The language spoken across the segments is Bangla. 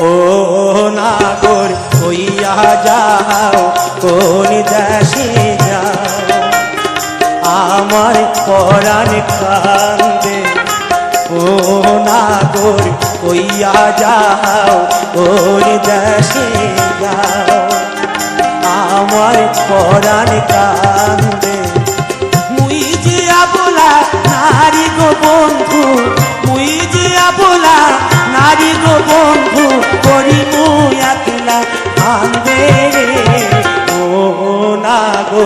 ও নাগর, হইয়া যাও, কোন দেশে যাও। আমার পরাণ কান্দে, ও নাগর, হইয়া যাও, কোন দেশে যাও। আমার পরাণ কান্দে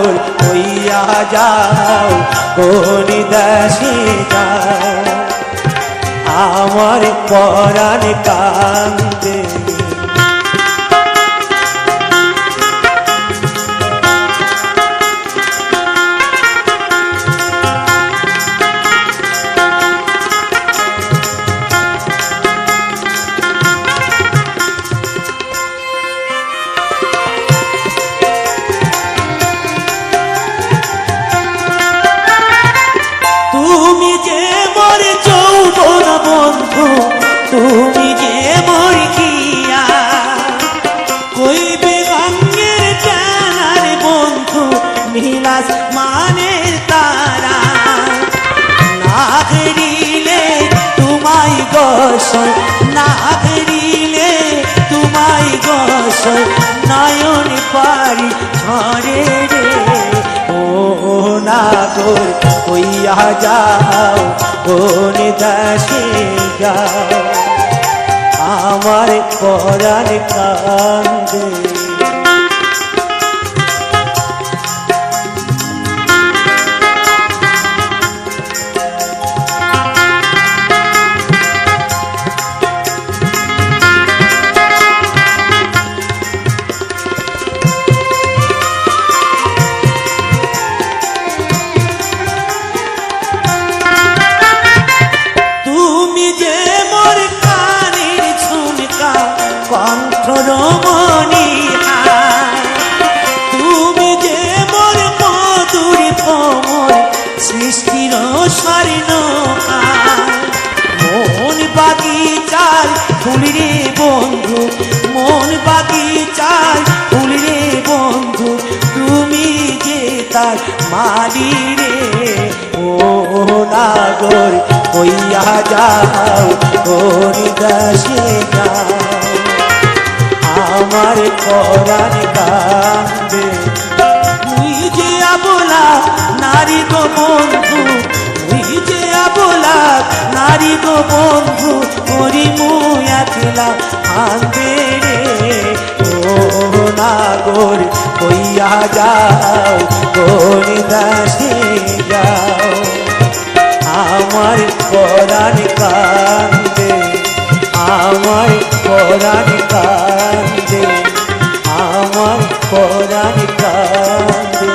নাগর হইয়া যাও কোন দেশে যাও। আমার পরাণ কান্দে। তুমি যে মোর কিয়া, কইবে গঙ্গের জানার বন্ধু নীলাস মানের তারা। না ফেরিলে তোমায় গসল, না ফেরিলে তোমায় গসল, নয়ন পারি ঝরে রে ও হইয়া যাও কোন দাসে যাও। আমার পরাণ কান্দে। তার মালি রে। ও নাগর কইয়া যাও দেশে যাও। আমার পরাণ কান্দে। তুই যে আবলা, নারী গো বন্ধু। তুই যে আবলা, নারী গো বন্ধু। করি মুই একলা কান্দে না গোর কইয়া যাও গোরি দাসি যাও। আমার পরাণ কান্দে, আমার পরাণ কান্দে, আমার পরাণ কান্দে।